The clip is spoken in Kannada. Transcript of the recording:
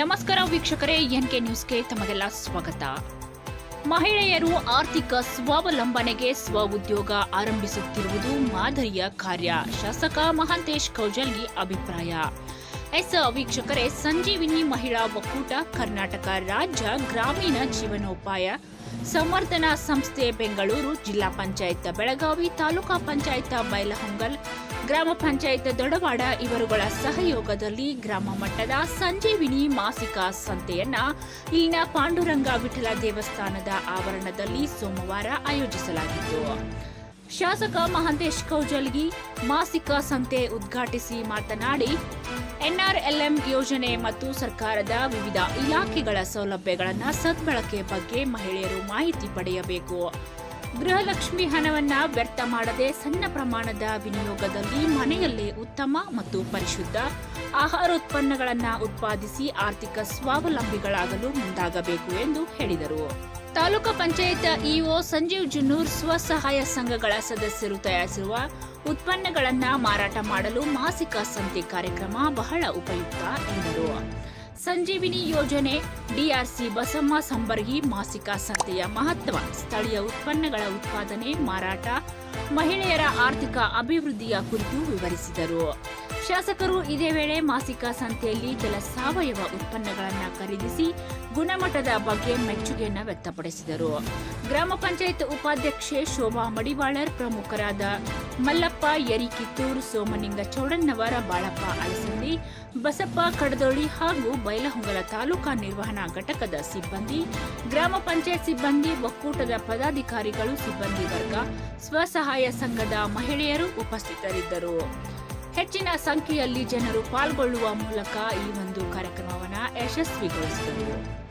ನಮಸ್ಕಾರ ವೀಕ್ಷಕರೇ, ಎನ್ಕೆ ನ್ಯೂಸ್ಗೆ ತಮಗೆಲ್ಲ ಸ್ವಾಗತ. ಮಹಿಳೆಯರು ಆರ್ಥಿಕ ಸ್ವಾವಲಂಬನೆಗೆ ಸ್ವ ಉದ್ಯೋಗ ಆರಂಭಿಸುತ್ತಿರುವುದು ಮಾದರಿಯ ಕಾರ್ಯ. ಶಾಸಕ ಮಹಾಂತೇಶ್ ಕೌಜಲ್ಗಿ ಅಭಿಪ್ರಾಯ. ಎಸ್, ವೀಕ್ಷಕರೇ, ಸಂಜೀವಿನಿ ಮಹಿಳಾ ಒಕ್ಕೂಟ, ಕರ್ನಾಟಕ ರಾಜ್ಯ ಗ್ರಾಮೀಣ ಜೀವನೋಪಾಯ ಸಂವರ್ಧನಾ ಸಂಸ್ಥೆ ಬೆಂಗಳೂರು, ಜಿಲ್ಲಾ ಪಂಚಾಯತ್ ಬೆಳಗಾವಿ, ತಾಲೂಕಾ ಪಂಚಾಯತ್ ಬೈಲಹೊಂಗಲ್ ಗ್ರಾಮ ಪಂಚಾಯತ್ ದೊಡವಾಡ ಇವರುಗಳ ಸಹಯೋಗದಲ್ಲಿ ಗ್ರಾಮ ಮಟ್ಟದ ಸಂಜೀವಿನಿ ಮಾಸಿಕ ಸಂತೆಯನ್ನ ಇಲ್ಲಿನ ಪಾಂಡುರಂಗ ವಿಠಲ ದೇವಸ್ಥಾನದ ಆವರಣದಲ್ಲಿ ಸೋಮವಾರ ಆಯೋಜಿಸಲಾಗಿತ್ತು. ಶಾಸಕ ಮಹಾಂತೇಶ್ ಕೌಜಲ್ಗಿ ಮಾಸಿಕ ಸಂತೆ ಉದ್ಘಾಟಿಸಿ ಮಾತನಾಡಿ, ಎನ್ಆರ್ಎಲ್ಎಂ ಯೋಜನೆ ಮತ್ತು ಸರ್ಕಾರದ ವಿವಿಧ ಇಲಾಖೆಗಳ ಸೌಲಭ್ಯಗಳನ್ನು ಸದ್ಬಳಕೆ ಬಗ್ಗೆ ಮಹಿಳೆಯರು ಮಾಹಿತಿ ಪಡೆಯಬೇಕು. ಗೃಹಲಕ್ಷ್ಮಿ ಹಣವನ್ನು ವ್ಯರ್ಥ ಮಾಡದೆ ಸಣ್ಣ ಪ್ರಮಾಣದ ವಿನಿಯೋಗದಲ್ಲಿ ಮನೆಯಲ್ಲೇ ಉತ್ತಮ ಮತ್ತು ಪರಿಶುದ್ಧ ಆಹಾರೋತ್ಪನ್ನಗಳನ್ನು ಉತ್ಪಾದಿಸಿ ಆರ್ಥಿಕ ಸ್ವಾವಲಂಬಿಗಳಾಗಲು ಮುಂದಾಗಬೇಕು ಎಂದು ಹೇಳಿದರು. ತಾಲೂಕು ಪಂಚಾಯತ್ ಇಒ ಸಂಜೀವ್ ಜುನೂರ್ ಸ್ವಸಹಾಯ ಸಂಘಗಳ ಸದಸ್ಯರು ತಯಾರಿಸಿರುವ ಉತ್ಪನ್ನಗಳನ್ನು ಮಾರಾಟ ಮಾಡಲು ಮಾಸಿಕ ಸಂತೆ ಕಾರ್ಯಕ್ರಮ ಬಹಳ ಉಪಯುಕ್ತ ಎಂದರು. ಸಂಜೀವಿನಿ ಯೋಜನೆ, ಡಿಆರ್ಸಿ ಬಸಮ್ಮ ಸಂಬರ್ಗಿ ಮಾಸಿಕ ಸಂತೆಯ ಮಹತ್ವ, ಸ್ಥಳೀಯ ಉತ್ಪನ್ನಗಳ ಉತ್ಪಾದನೆ, ಮಾರಾಟ, ಮಹಿಳೆಯರ ಆರ್ಥಿಕ ಅಭಿವೃದ್ಧಿಯ ಕುರಿತು ವಿವರಿಸಿದರು. ಶಾಸಕರು ಇದೇ ವೇಳೆ ಮಾಸಿಕ ಸಂತೆಯಲ್ಲಿ ಕೆಲ ಸಾವಯವ ಉತ್ಪನ್ನಗಳನ್ನು ಖರೀದಿಸಿ ಗುಣಮಟ್ಟದ ಬಗ್ಗೆ ಮೆಚ್ಚುಗೆಯನ್ನು ವ್ಯಕ್ತಪಡಿಸಿದರು. ಗ್ರಾಮ ಪಂಚಾಯತ್ ಉಪಾಧ್ಯಕ್ಷೆ ಶೋಭಾ ಮಡಿವಾಳರ್, ಪ್ರಮುಖರಾದ ಮಲ್ಲಪ್ಪ, ಯರಿಕಿತ್ತೂರ್ ಸೋಮನಿಂಗ ಚೌಡಣ್ಣವರ ಬಾಳಪ್ಪ ಅಳಸಂದಿ ಬಸಪ್ಪ ಕಡದೊಳಿ ಹಾಗೂ ಬೈಲಹೊಂಗಲ ತಾಲೂಕಾ ನಿರ್ವಹಣಾ ಘಟಕದ ಸಿಬ್ಬಂದಿ, ಗ್ರಾಮ ಪಂಚಾಯತ್ ಸಿಬ್ಬಂದಿ, ಒಕ್ಕೂಟದ ಪದಾಧಿಕಾರಿಗಳು, ಸಿಬ್ಬಂದಿ ವರ್ಗ, ಸ್ವಸಹಾಯ ಸಂಘದ ಮಹಿಳೆಯರು ಉಪಸ್ಥಿತರಿದ್ದರು. ಹೆಚ್ಚಿನ ಸಂಖ್ಯೆಯಲ್ಲಿ ಜನರು ಪಾಲ್ಗೊಳ್ಳುವ ಮೂಲಕ ಈ ಒಂದು ಕಾರ್ಯಕ್ರಮವನ್ನು ಯಶಸ್ವಿಗೊಳಿಸಿದರು.